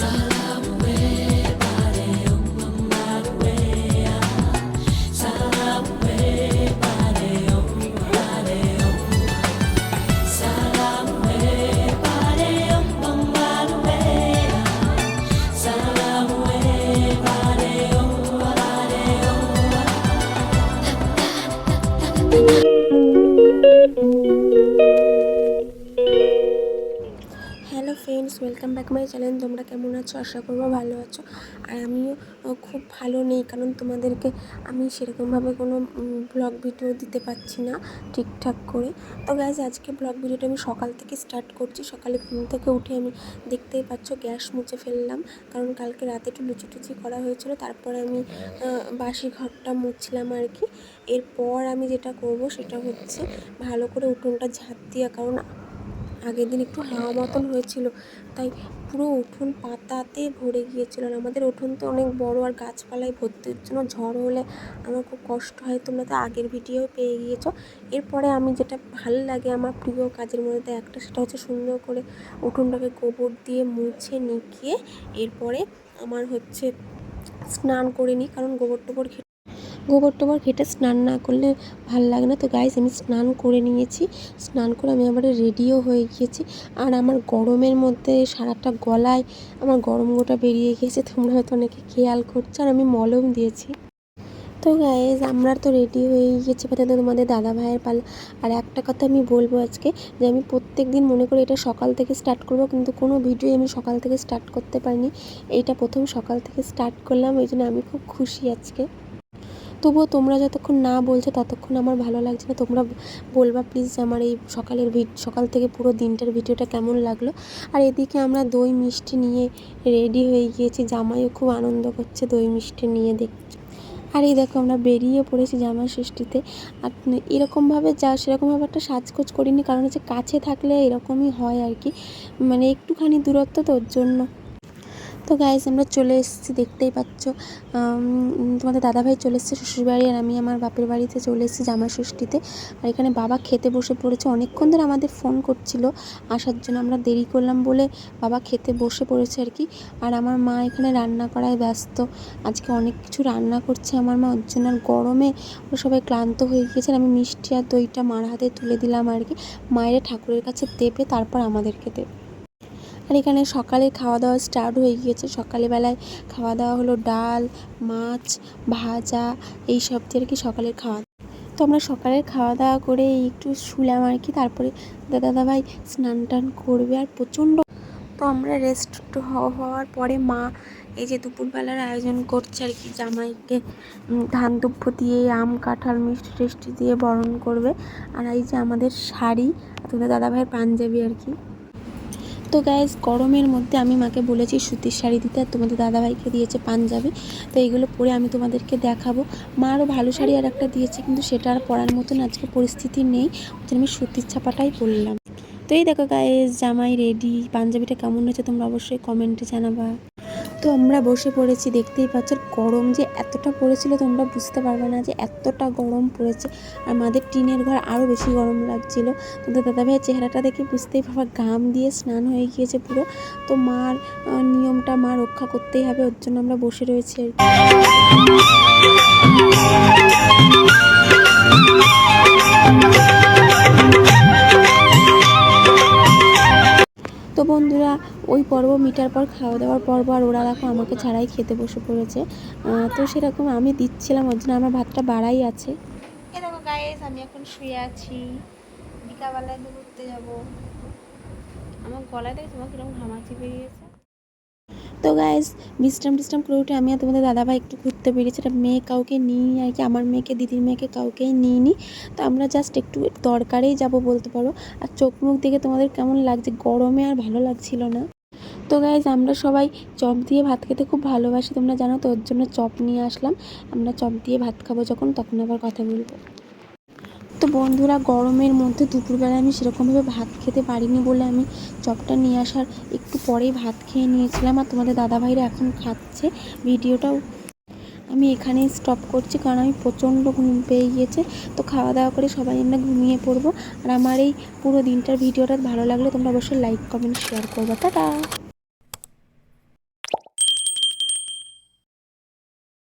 sun. Hello friends, welcome back my channel. তোমরা কেমন আছো? আশা করব ভালো আছো। আর আমিও খুব ভালো নেই, কারণ তোমাদেরকে আমি সেরকমভাবে কোনো ব্লগ ভিডিও দিতে পারছি না ঠিকঠাক করে। তো গ্যাস আজকে ব্লগ ভিডিওটা আমি সকাল থেকে স্টার্ট করছি। সকালে ঘুম থেকে উঠে আমি দেখতেই পাচ্ছ গ্যাস মুছে ফেললাম, কারণ কালকে রাতে একটু লুচি টুচি করা হয়েছিল। তারপরে আমি বাসি ঘরটা মুছলাম আর কি। এরপর আমি যেটা করব সেটা হচ্ছে ভালো করে উঠোনটা ঝাঁট দেওয়া কারণ আগের দিন একটু হাওয়া মতন হয়েছিল, তাই পুরো উঠোন পাতাতে ভরে গিয়েছিল। আমাদের উঠোন তো অনেক বড় আর গাছপালায় ভর্তি এর জন্য ঝড় হলে আমার খুব কষ্ট হয়, তোমরা তো আগের ভিডিও পেয়ে গিয়েছো। এরপরে আমি যেটা ভালো লাগে আমার প্রিয় কাজের মধ্যে একটা, সেটা হচ্ছে সুন্দর করে উঠোনটাকে গোবর দিয়ে মুছে নিকিয়ে এরপরে আমার হচ্ছে স্নান করে নিই, কারণ গোবর টোবর গোবর টোবর ঘেটে স্নান না করলে ভালো লাগে না। তো গাইজ আমি স্নান করে নিয়েছি। স্নান করে আমি আবার রেডিও হয়ে গিয়েছি। আর আমার গরমের মধ্যে সারাটা গলায় আমার গরম গোটা বেরিয়ে গিয়েছে। তোমরা হয়তো অনেকে খেয়াল করছ আর আমি মলম দিয়েছি। তো গাইজ আমরা তো রেডি হয়ে গিয়েছি তো তোমাদের দাদা ভাইয়ের পালা। আর একটা কথা আমি বলব আজকে, যে আমি প্রত্যেক দিন মনে করি এটা সকাল থেকে স্টার্ট করব, কিন্তু কোনো ভিডিও আমি সকাল থেকে স্টার্ট করতে পারিনি। এইটা প্রথম সকাল থেকে স্টার্ট করলাম, ওই জন্য আমি খুব খুশি আজকে। তবুও তোমরা যতক্ষণ না বলছো ততক্ষণ আমার ভালো লাগছে না। তোমরা বলবা প্লিজ আমার এই সকালের সকাল থেকে পুরো দিনটার ভিডিওটা কেমন লাগল। আর এদিকে আমরা দই মিষ্টি নিয়ে রেডি হয়ে গিয়েছি। জামাইও খুব আনন্দ করছে দই মিষ্টি নিয়ে দেখছি আর এই দেখো আমরা বেরিয়ে পড়েছি জামা ষষ্ঠীতে। আর এরকমভাবে যা, সেরকমভাবে একটা সাজগোজ করিনি। কারণ হচ্ছে কাছে থাকলে এরকমই হয় আর কি। মানে একটুখানি দূরত্ব তো, ওর জন্য। তো গাইজ আমরা চলে এসেছি, দেখতেই পাচ্ছ। তোমাদের দাদাভাই চলে এসেছে শ্বশুরবাড়ি আর আমি আমার বাপের বাড়িতে চলে এসেছি জামা ষষ্ঠীতে আর এখানে বাবা খেতে বসে পড়েছে। অনেকক্ষণ ধরে আমাদের ফোন করছিল, আসার জন্য আমরা দেরি করলাম বলে বাবা খেতে বসে পড়েছে আর কি। আর আমার মা এখানে রান্না করায় ব্যস্ত। আজকে অনেক কিছু রান্না করছে আমার মা, ওর জন্য আর গরমে ওরা সবাই ক্লান্ত হয়ে গিয়েছে আর আমি মিষ্টি আর দইটা মার হাতে তুলে দিলাম আর কি। মায়ের ঠাকুরের কাছে দেবে, তারপর আমাদেরকে দেবে। আর এখানে সকালে খাওয়া দাওয়া স্টার্ট হয়ে গিয়েছে। সকালবেলায় খাওয়া দাওয়া হলো ডাল, মাছ, ভাজা এই সব দিয়ে আর কি সকালের খাওয়া তো আমরা সকালের খাওয়া দাওয়া করে একটু শুলাম আর কি। তারপরে দাদা দাদাভাই স্নান টান করবে আর প্রচণ্ড। তো আমরা রেস্ট হওয়ার পরে মা এই যে দুপুরবেলার আয়োজন করছে আর কি, জামাইকে ধান দুব্য দিয়ে, আম, কাঁঠাল, মিষ্টি টিষ্টি দিয়ে বরণ করবে। আর এই যে আমাদের শাড়ি, আর তোমাদের দাদাভাইয়ের পাঞ্জাবি আর কি। তো গ্যাস গরমের মধ্যে আমি মাকে বলেছি সুতির শাড়ি দিতে, আর তোমাদের দাদাভাইকে দিয়েছে পাঞ্জাবি। তো এইগুলো পরে আমি তোমাদেরকে দেখাবো। মা আরও ভালো শাড়ি আর একটা দিয়েছে, কিন্তু সেটা আর পরার মতন আজকে পরিস্থিতি নেই। ওই আমি সুতির ছাপাটাই পরলাম। তো এই দেখো গায়ে জামাই রেডি পাঞ্জাবিটা কেমন হয়েছে তোমরা অবশ্যই কমেন্টে জানাবা। তো আমরা বসে পড়েছি, দেখতেই পাচ্ছ গরম যে এতটা পড়েছিল, তোমরা বুঝতে পারবে না যে এতটা গরম পড়েছে। আর মাদের টিনের ঘর আরও বেশি গরম লাগছিল। তো দাদা দাদাভাইয়ের চেহারাটা দেখে বুঝতেই পারবা, ঘাম দিয়ে স্নান হয়ে গিয়েছে পুরো। তো মার নিয়মটা মা রক্ষা করতেই হবে, ওর জন্য আমরা বসে রয়েছি আর কি। তো বন্ধুরা, ওই পর্ব মিটার পর খাওয়া দাওয়ার পর্ব আর ওরা দেখো আমাকে ছাড়াই খেতে বসে পড়েছে। তো সেরকম আমি দিচ্ছিলাম, ওর জন্য আমার ভাতটা বাড়াই আছে। এ দেখো গায়েস আমি এখন শুয়ে আছি। বিকালবেলায় ঘুরতে যাব। আমার গলায় দেখে তোমার কীরকম ঘামাচি বেরিয়েছে। তো গাইস বিশ্রাম টিশ্রাম করে উঠে আমি আর তোমাদের দাদাভাই একটু ঘুরতে বেরিয়েছি। এটা মেয়ে কাউকে নিই আর কি, আমার মেয়েকে, দিদির মেয়েকে কাউকেই নিইনি। তো আমরা জাস্ট একটু দরকারেই যাব বলতে পারো। আর চোখ মুখ দেখে তোমাদের কেমন লাগছে? গরমে আর ভালো লাগছিল না। তো গাইজ আমরা সবাই চপ দিয়ে ভাত খেতে খুব ভালোবাসি, তোমরা জানো তো, ওর জন্য চপ নিয়ে আসলাম। আমরা চপ দিয়ে ভাত খাব যখন, তখন আবার কথা বলব। তো বন্ধুরা, গরমের মধ্যে দুপুরবেলা আমি সেরকমভাবে ভাত খেতে পারিনি বলে আমি চপটা নিয়ে আসার একটু পরেই ভাত খেয়ে নিয়েছিলাম আর তোমাদের দাদাভাইরা এখন খাচ্ছে ভিডিওটাও। আমি এখানেই স্টপ করছি কারণ আমি প্রচণ্ড ঘুম পেয়ে গিয়েছে। তো খাওয়া দাওয়া করে সবাই আমরা ঘুমিয়ে পড়ব। আর আমার এই পুরো দিনটার ভিডিওটা ভালো লাগলে তোমরা অবশ্যই লাইক কমেন্ট শেয়ার করবে। টাটা!